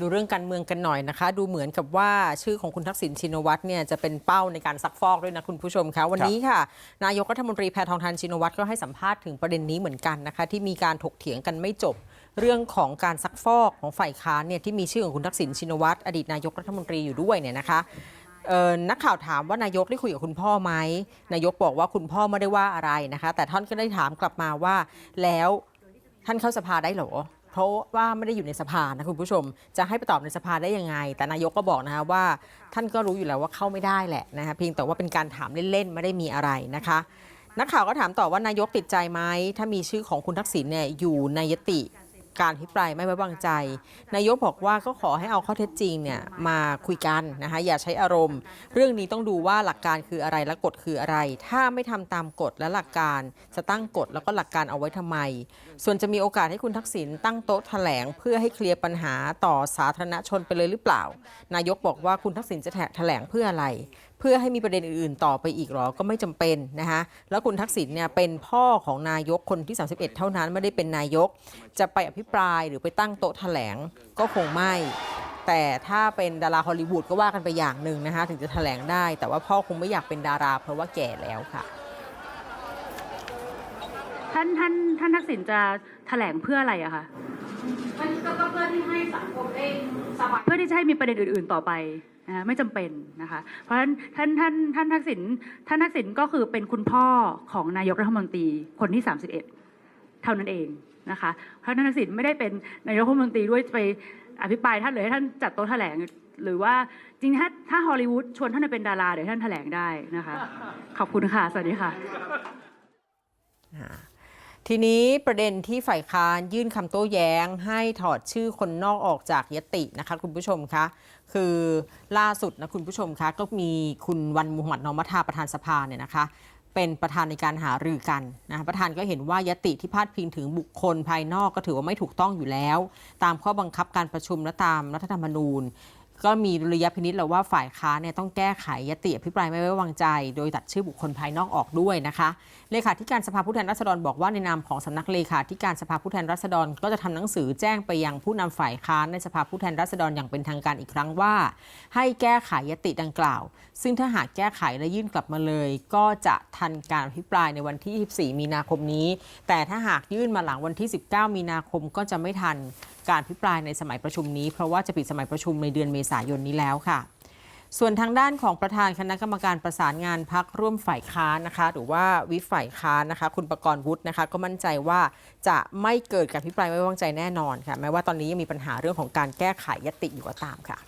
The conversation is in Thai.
ดูเรื่องการเมืองกันหน่อยนะคะ ดูเหมือนกับว่าชื่อของคุณทักษิณชินวัตรเนี่ยจะเป็นเป้าในการซักฟอกด้วยนะคุณผู้ชมคะวันนี้ค่ะ นายกรัฐมนตรีแพทองทานชินวัตรก็ให้สัมภาษณ์ถึงประเด็นนี้เหมือนกันนะคะ ที่มีการถกเถียงกันไม่จบ เรื่องของการซักฟอกของฝ่ายค้านเนี่ยที่มีชื่อของคุณทักษิณชินวัตรอดีตนายกรัฐมนตรีอยู่ด้วยเนี่ยนะคะนักข่าวถามว่านายกได้คุยกับคุณพ่อไหมนายกบอกว่าคุณพ่อไม่ได้ว่าอะไรนะคะ แต่ท่านก็ได้ถามกลับมาว่าแล้วท่านเข้าสภาได้หรอ เพราะว่าไม่ได้อยู่ในสภานะคุณผู้ชม จะให้ไปตอบในสภาได้ยังไง แต่นายกก็บอกนะคะว่า ท่านก็รู้อยู่แล้วว่าเข้าไม่ได้แหละนะคะเพียงแต่ว่าเป็นการถามเล่นๆไม่ได้มีอะไรนะคะนักข่าวก็ถามต่อว่านายกติดใจไหมถ้ามีชื่อของคุณทักษิณเนี่ยอยู่ในยติ การพิปรายไม่ไว้วางใจ นายกบอกว่าก็ขอให้เอาข้อเท็จจริงเนี่ยมาคุยกันนะคะอย่าใช้อารมณ์ เรื่องนี้ต้องดูว่าหลักการคืออะไรและกฎคืออะไร ถ้าไม่ทำตามกฎและหลักการ จะตั้งกฎแล้วก็หลักการเอาไว้ทำไม ส่วนจะมีโอกาสให้คุณทักษิณตั้งโต๊ะแถลง เพื่อให้เคลียร์ปัญหาต่อสาธารณชนไปเลยหรือเปล่า นายกบอกว่าคุณทักษิณจะแถลงเพื่ออะไรเพื่อให้มีประเด็นอื่นๆ ต่อไปอีกหรอก็ไม่จำเป็นนะคะแล้วคุณทักษิณเนี่ยเป็นพ่อของนายกคนที่ 31 เท่านั้นไม่ได้เป็นนายก จะไปอภิปรายหรือไปตั้งโต๊ะแถลงก็คงไม่ แต่ถ้าเป็นดาราฮอลลีวูดก็ว่ากันไปอย่างหนึ่งนะคะถึงจะแถลงได้ แต่ว่าพ่อคงไม่อยากเป็นดารา เพราะว่าแก่แล้วค่ะท่านท่านท่านทักษิณจะแถลงเพื่ออะไรอะคะมันก็เพื่อที่ให้สังคมได้สบายเพื่อที่จะให้มีประเด็นอื่น ๆ ต่อไป นะไม่จำเป็นนะคะ เพราะฉะนั้นท่านท่านท่านทักษิณท่านทักษิณก็คือเป็นคุณพ่อของนายกรัฐมนตรีคนที่ 31 เท่านั้นเองนะคะเพราะท่านทักษิณไม่ได้เป็นนายกรัฐมนตรีด้วยไปอภิปรายท่านหรือให้ท่านจัดโต๊ะแถลง หรือว่าจริงถ้าถ้าฮอลลีวูดชวนท่านไปเป็นดาราเดี๋ยวท่านแถลงได้นะคะ ขอบคุณค่ะ สวัสดีค่ะ ทีนี้ประเด็นที่ฝ่ายค้านยื่นคำโต้แย้ง ให้ถอดชื่อคนนอกออกจากยตินะคะคุณผู้ชมคะคือล่าสุดนะคุณผู้ชมคะก็มีคุณวันมุฮัมหมัดนอมัทาประธานสภาเนี่ยนะคะ เป็นประธานในการหารือกันนะคะประธานก็เห็นว่ายติที่พาดพิงถึงบุคคลภายนอกก็ถือว่าไม่ถูกต้องอยู่แล้ว ตามข้อบังคับการประชุมและตามรัฐธรรมนูญ ก็มีระยพินิษแล้วว่าฝ่ายค้านเนี่ยต้องแก้ไขยติอภิปรายไม่ไว้วางใจ โดยตัดชื่อบุคคลภายนอกออกด้วยนะคะเลขาธิการสภาผู้แทนราษฎรบอกว่าในนามของสำนักเลขาธิการสภาผู้แทนราษฎร ก็จะทำหนังสือแจ้งไปยังผู้นำฝ่ายค้านในสภาผู้แทนราษฎรอย่างเป็นทางการอีกครั้งว่า ให้แก้ไขยติดังกล่าว ซึ่งถ้าหากแก้ไขและยื่นกลับมาเลย ก็จะทันการอภิปรายในวันที่ 24 มีนาคมนี้ แต่ถ้าหากยื่นมาหลังวันที่ 19 มีนาคมก็จะไม่ทัน การพิปรายในสมัยประชุมนี้ เพราะว่าจะปิดสมัยประชุมในเดือนเมษายนนี้แล้วค่ะ ส่วนทางด้านของประธานคณะกรรมการประสานงานพักร่วมฝ่ายค้านนะคะ หรือว่าวิฝ่ายค้านนะคะ คุณประกรณ์วุฒินะคะ ก็มั่นใจว่าจะไม่เกิดการพิปรายไม่ไว้วางใจแน่นอนค่ะ แม้ว่าตอนนี้ยังมีปัญหาเรื่องของการแก้ไขยติอยู่ก็ตามค่ะ